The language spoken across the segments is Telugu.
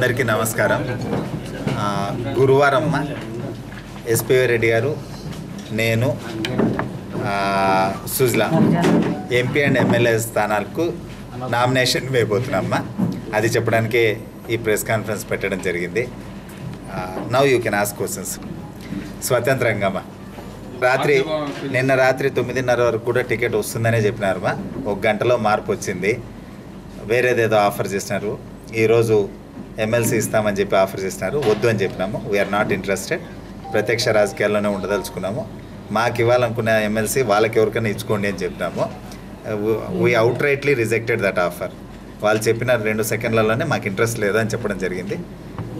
అందరికీ నమస్కారం. ఆ, గురువారం ఎస్పివి రెడ్డి గారు నేను సుజ్లా ఎంపీ అండ్ ఎమ్మెల్యే స్థానాలకు నామినేషన్ వేయబోతున్నామ్మా అది చెప్పడానికే ఈ ప్రెస్ కాన్ఫరెన్స్ పెట్టడం జరిగింది. Now you can ask questions స్వతంత్రంగా రాత్రి నిన్న రాత్రి తొమ్మిదిన్నర వరకు కూడా టికెట్ వస్తుందనే చెప్పినారు మా ఒక గంటలో మార్పు వచ్చింది. వేరేదేదో ఆఫర్ చేసినారు. ఈరోజు ఎమ్మెల్సీ ఇస్తామని చెప్పి ఆఫర్ చేసినారు వద్దు అని చెప్పినాము. వీఆర్ నాట్ ఇంట్రెస్టెడ్ ప్రత్యక్ష రాజకీయాల్లోనే ఉండదలుచుకున్నాము. మాకు ఇవ్వాలనుకున్న ఎమ్మెల్సీ వాళ్ళకి ఎవరికైనా ఇచ్చుకోండి అని చెప్పినాము. We outrightly rejected that offer వాళ్ళు చెప్పిన రెండు సెకండ్లలోనే మాకు ఇంట్రెస్ట్ లేదు అని చెప్పడం జరిగింది.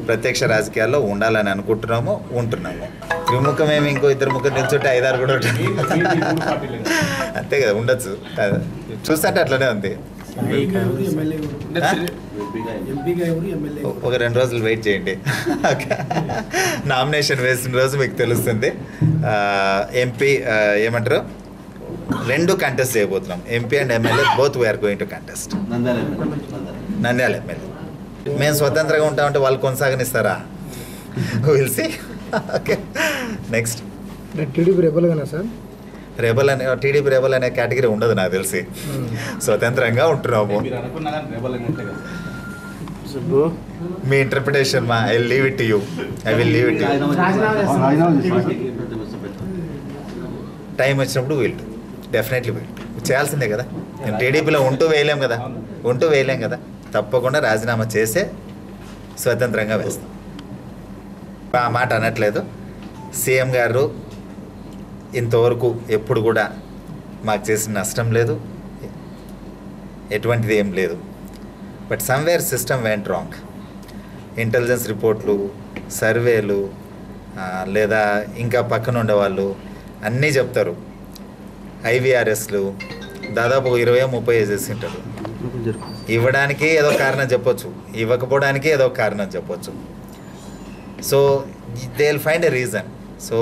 ప్రత్యక్ష రాజకీయాల్లో ఉండాలని అనుకుంటున్నాము ఉంటున్నాము. విముఖమేమి ఇంకో ఇద్దరు ముగ్గురు నిల్చుంటే ఐదారు కూడా అంతే కదా ఉండొచ్చు. చూస్తుంటే అట్లనే ఉంది. ఒక రెండు రోజులు వెయిట్ చేయండి. నామినేషన్ వేసిన రోజు మీకు తెలుస్తుంది. ఎంపీ ఏమంటారు? రెండు కంటెస్ట్ చేయబోతున్నాం. MP and MLA both we're going to contest Nandyal MLA. మేము స్వతంత్రంగా ఉంటామంటే వాళ్ళు కొనసాగనిస్తారా? Will see okay next TDP rebel Gaana sir? Rebel అనే టీడీపీ రెబల్ అనే కేటగిరీ ఉండదు నాకు తెలిసి. స్వతంత్రంగా ఉంటున్నాము. మీ ఇంటర్ప్రిటేషన్ మా I leave it you I will leave it time వచ్చినప్పుడు వీళ్ళు డెఫినెట్లీ వీల్ చేయాల్సిందే కదా. నేను టీడీపీలో ఉంటూ వేయలేం కదా. ఉంటూ వేయలేం కదా. తప్పకుండా రాజీనామా చేసే స్వతంత్రంగా వేస్తాం. ఆ మాట అనట్లేదు. సీఎం గారు ఇంతవరకు ఎప్పుడు కూడా మాకు చేసిన నష్టం లేదు. ఎటువంటిది ఏం లేదు. But somewhere system went wrong intelligence రిపోర్ట్లు సర్వేలు లేదా ఇంకా పక్కన ఉండేవాళ్ళు అన్నీ చెప్తారు. ఐవీఆర్ఎస్లు దాదాపు ఇరవై ముప్పై చేసి ఉంటారు. ఇవ్వడానికి ఏదో కారణం చెప్పొచ్చు. ఇవ్వకపోవడానికి ఏదో కారణం చెప్పొచ్చు. So they will find a reason so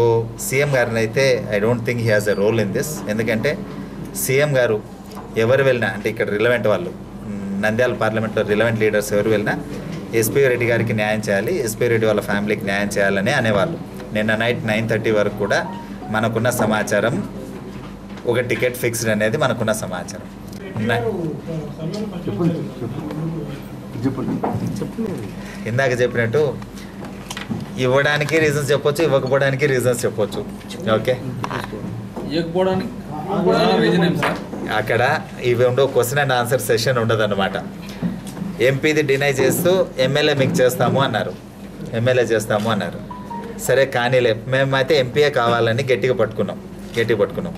CM గారిని అయితే I don't think he has a role in this ఎందుకంటే సీఎం గారు ఎవరు వెళ్ళినా అంటే ఇక్కడ రిలవెంట్ వాళ్ళు నంద్యాల పార్లమెంట్లో రిలవెంట్ లీడర్స్ ఎవరు వెళ్ళినా ఎస్పీ రెడ్డి గారికి న్యాయం చేయాలి ఎస్పీ రెడ్డి వాళ్ళ ఫ్యామిలీకి న్యాయం చేయాలని అనేవాళ్ళు. నిన్న నైట్ నైన్ థర్టీ వరకు కూడా మనకున్న సమాచారం ఒక టికెట్ ఫిక్స్డ్ అనేది మనకున్న సమాచారం. ఇందాక చెప్పినట్టు ఇవ్వడానికి రీజన్స్ చెప్పొచ్చు ఇవ్వకపోవడానికి రీజన్స్ చెప్పొచ్చు. ఓకే? ఇవ్వకపోవడానికి రీజన్ ఏం సార్? అక్కడ ఇవి ఉండవు క్వశ్చన్ అండ్ ఆన్సర్ సెషన్ ఉండదన్నమాట. ఎంపీది డినై చేస్తూ ఎమ్మెల్యే మీకు చేస్తాము అన్నారు. ఎమ్మెల్యే చేస్తాము అన్నారు. సరే కానీలే మేమైతే ఎంపీఏ కావాలని గట్టిగా పట్టుకున్నాం గట్టిగా పట్టుకున్నాం.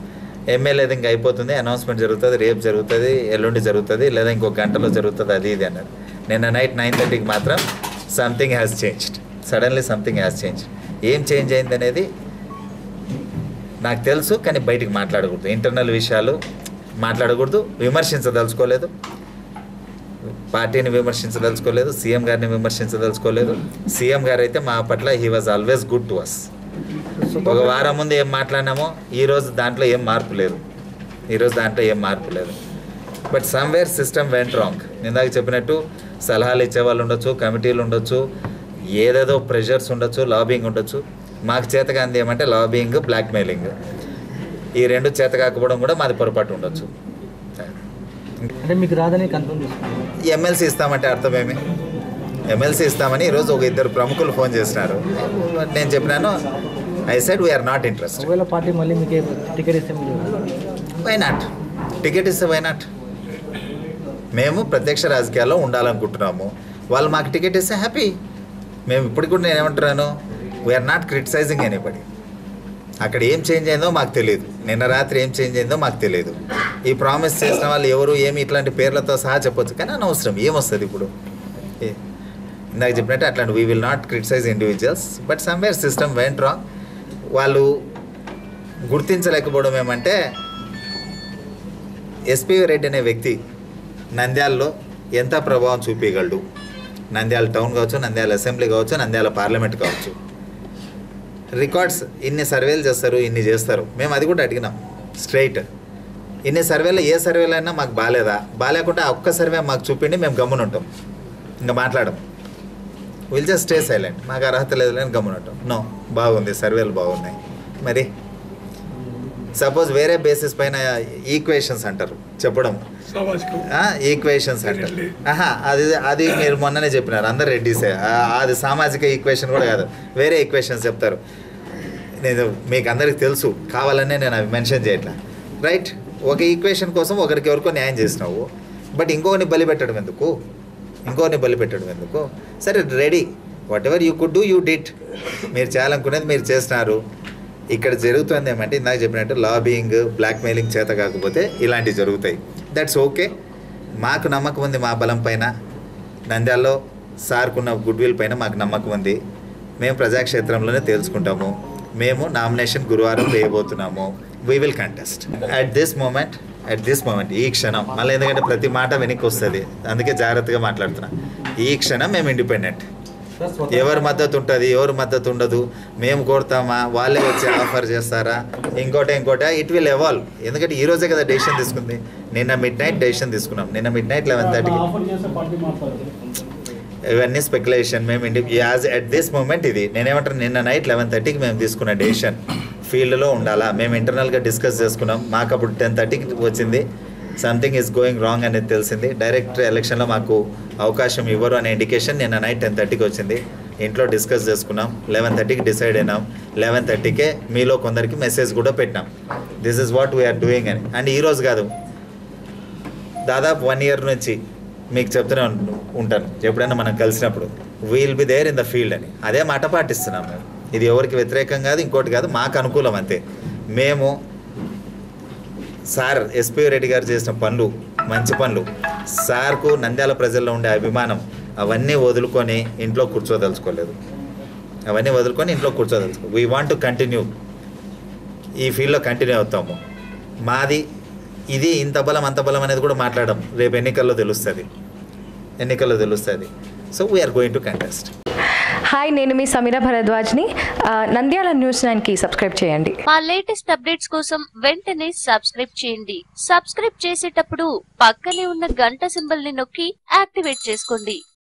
ఎమ్మెల్యేది ఇంకా అయిపోతుంది అనౌన్స్మెంట్ జరుగుతుంది రేపు జరుగుతుంది ఎల్లుండి జరుగుతుంది లేదా ఇంకో గంటలో జరుగుతుంది అది ఇది అన్నారు. నిన్న నైట్ నైన్ థర్టీకి మాత్రం something has changed suddenly something has change ఏం చేంజ్ అయింది అనేది నాకు తెలుసు కానీ బయటికి మాట్లాడకూడదు. ఇంటర్నల్ విషయాలు మాట్లాడకూడదు విమర్శించదలుచుకోలేదు. పార్టీని విమర్శించదలుచుకోలేదు సీఎం గారిని విమర్శించదలుచుకోలేదు. సీఎం గారు అయితే మా పట్ల he was always good to us ఒక వారం ముందు ఏం మాట్లాడినామో ఈరోజు దాంట్లో ఏం మార్పు లేదు. ఈరోజు దాంట్లో ఏం మార్పు లేదు. But somewhere system went wrong ఇందాక చెప్పినట్టు సలహాలు ఇచ్చే వాళ్ళు ఉండొచ్చు కమిటీలు ఉండొచ్చు ఏదేదో ప్రెషర్స్ ఉండొచ్చు లాబింగ్ ఉండొచ్చు. మాకు చేతగా అంది ఏమంటే లాబింగ్ బ్లాక్మెయిలింగ్ ఈ రెండు చేత కాకపోవడం కూడా మాది పొరపాటు ఉండొచ్చు. అంటే మీకు రాదని కన్ఫర్మ్ చేసుకున్నాను ఎమ్మెల్సీ ఇస్తామంటే అర్థమేమి? ఎమ్మెల్సీ ఇస్తామని ఈరోజు ఒక ఇద్దరు ప్రముఖులు ఫోన్ చేసినారు. నేను చెప్పినాను I said we're not interest party మళ్ళీ మీకు టికెట్ ఇస్తే వై నాట్ టికెట్ ఇస్తే వై నాట్ మేము ప్రత్యక్ష రాజకీయాల్లో ఉండాలనుకుంటున్నాము. వాళ్ళు మాకు టికెట్ ఇస్తే హ్యాపీ మేము ఇప్పటికి కూడా నేను ఏమంటున్నాను we are not criticising anybody అక్కడ ఏం చేంజ్ అయిందో మాకు తెలియదు. నిన్న రాత్రి ఏం చేంజ్ అయిందో మాకు తెలియదు. ఈ ప్రామిస్ చేసిన వాళ్ళు ఎవరు ఏమి ఇట్లాంటి పేర్లతో సహా చెప్పొచ్చు కానీ అనవసరం ఏమొస్తుంది ఇప్పుడు? ఇందాక చెప్పినట్టు అట్లాంటి we will not criticize individuals but somewhere system went wrong వాళ్ళు గుర్తించలేకపోవడం ఏమంటే ఎస్పీ రెడ్డి అనే వ్యక్తి నంద్యాలలో ఎంత ప్రభావం చూపించగలడు నంద్యాల టౌన్ కావచ్చు నంద్యాల అసెంబ్లీ కావచ్చు నంద్యాల పార్లమెంట్ కావచ్చు. రికార్డ్స్ ఇన్ని సర్వేలు చేస్తారు ఇన్ని చేస్తారు. మేము అది కూడా అడిగినాం స్ట్రైట్. ఇన్ని సర్వేలు ఏ సర్వేలు అయినా మాకు బాగాలేదా బాగాలేకుండా ఆ ఒక్క సర్వే మాకు చూపిండి మేము గమ్మున ఉంటాం ఇంకా మాట్లాడం విల్ జస్ట్ స్టే సైలెంట్ మాకు అర్హత లేదు అని గమ్మునుంటాం. నో బాగుంది సర్వేలు బాగున్నాయి. మరి సపోజ్ వేరే బేసిస్ పైన ఈక్వేషన్స్ అంటారు చెప్పడం. ఈక్వేషన్స్ అంటారు. ఆహా అది అది మీరు మొన్ననే చెప్పినారు అందరు రెడ్డిసే. అది సామాజిక ఈక్వేషన్ కూడా కాదు వేరే ఈక్వేషన్స్ చెప్తారు. నేను మీకు అందరికి తెలుసు కావాలనే నేను అవి మెన్షన్ చేయట్లా. రైట్ ఒక ఈక్వేషన్ కోసం ఒకరికి ఎవరికో న్యాయం చేసినావు బట్ ఇంకొకరిని బలి పెట్టడం ఎందుకు? ఇంకొకరిని బలి పెట్టడం ఎందుకు? సరే ready. Whatever you could do you did మీరు చేయాలనుకునేది మీరు చేసినారు. ఇక్కడ జరుగుతుంది ఏమంటే ఇందాక చెప్పినట్టు లాబింగ్ బ్లాక్మెయిలింగ్ చేత కాకపోతే ఇలాంటివి జరుగుతాయి. దట్స్ ఓకే మాకు నమ్మకం ఉంది మా బలం పైన. నంద్యాలలో సార్కున్న గుడ్ విల్ పైన మాకు నమ్మకం ఉంది. మేము ప్రజాక్షేత్రంలోనే తెలుసుకుంటాము మేము నామినేషన్ గురువారం వేయబోతున్నాము. We will contest at this moment at this moment ఈ క్షణం. మళ్ళీ ఎందుకంటే ప్రతి మాట వెనక్కి వస్తుంది. అందుకే జాగ్రత్తగా మాట్లాడుతున్నా. ఈ క్షణం మేము ఇండిపెండెంట్ ఎవరి మద్దతు ఉంటుంది ఎవరి మద్దతు ఉండదు. మేము కోరుతామా? వాళ్ళే వచ్చి ఆఫర్ చేస్తారా? ఇంకోటి ఇంకోటి ఇట్ విల్ ఎవాల్వ్ ఎందుకంటే ఈ రోజే కదా డెసిషన్ తీసుకుంది. నిన్న మిడ్ నైట్ డెసిషన్ తీసుకున్నాం. నిన్న మిడ్ నైట్ లెవెన్ థర్టీకి ఇవన్నీ స్పెక్యులేషన్ మేము ఇండి యాజ్ అట్ దిస్ మూమెంట్ ఇది. నేనేమంటాను నిన్న నైట్ లెవెన్ థర్టీకి మేము తీసుకున్న డెసిషన్ ఫీల్డ్లో ఉండాలా? మేము ఇంటర్నల్గా డిస్కస్ చేసుకున్నాం. మాకు అప్పుడు టెన్ థర్టీకి వచ్చింది. సంథింగ్ ఈజ్ గోయింగ్ రాంగ్ అనేది తెలిసింది. డైరెక్ట్ ఎలక్షన్లో మాకు అవకాశం ఇవ్వరు అనే ఇండికేషన్ నిన్న నైట్ టెన్ థర్టీకి వచ్చింది. ఇంట్లో డిస్కస్ చేసుకున్నాం. లెవెన్ థర్టీకి డిసైడ్ అయినాం. లెవెన్ థర్టీకే మీలో కొందరికి మెసేజ్ కూడా పెట్టినాం. This is what we're doing అని. అండ్ ఈరోజు కాదు. దాదాపు వన్ ఇయర్ నుంచి మీకు చెప్తూనే ఉంటాను. ఎప్పుడైనా మనం కలిసినప్పుడు. We'll be there in the field అని. అదే మాట పాటిస్తున్నాం మేము. ఇది ఎవరికి వ్యతిరేకం కాదు ఇంకోటి కాదు మాకు అనుకూలం అంతే. మేము సార్ ఎస్పీ రెడ్డి గారు చేసిన పనులు మంచి పనులు సార్కు నంద్యాల ప్రజల్లో ఉండే అభిమానం అవన్నీ వదులుకొని ఇంట్లో కూర్చోదలుచుకోలేదు. అవన్నీ వదులుకొని ఇంట్లో కూర్చోదలుచుకో వీ వాంట్ టు కంటిన్యూ ఈ ఫీల్డ్లో కంటిన్యూ అవుతాము. మాది ఇది ఇంత బలం అంత బలం అనేది కూడా మాట్లాడడం రేపు ఎన్నికల్లో తెలుస్తుంది. ఎన్నికల్లో తెలుస్తుంది. So we're going to contest hi నేను మీ సమీర భరద్వాజ్ని. నంద్యాల న్యూస్ నైన్కి సబ్స్క్రైబ్ చేయండి. మా లేటెస్ట్ అప్డేట్స్ కోసం వెంటనే సబ్స్క్రైబ్ చేయండి. సబ్స్క్రైబ్ చేసేటప్పుడు పక్కనే ఉన్న గంట సింబల్ని నొక్కి యాక్టివేట్ చేసుకోండి.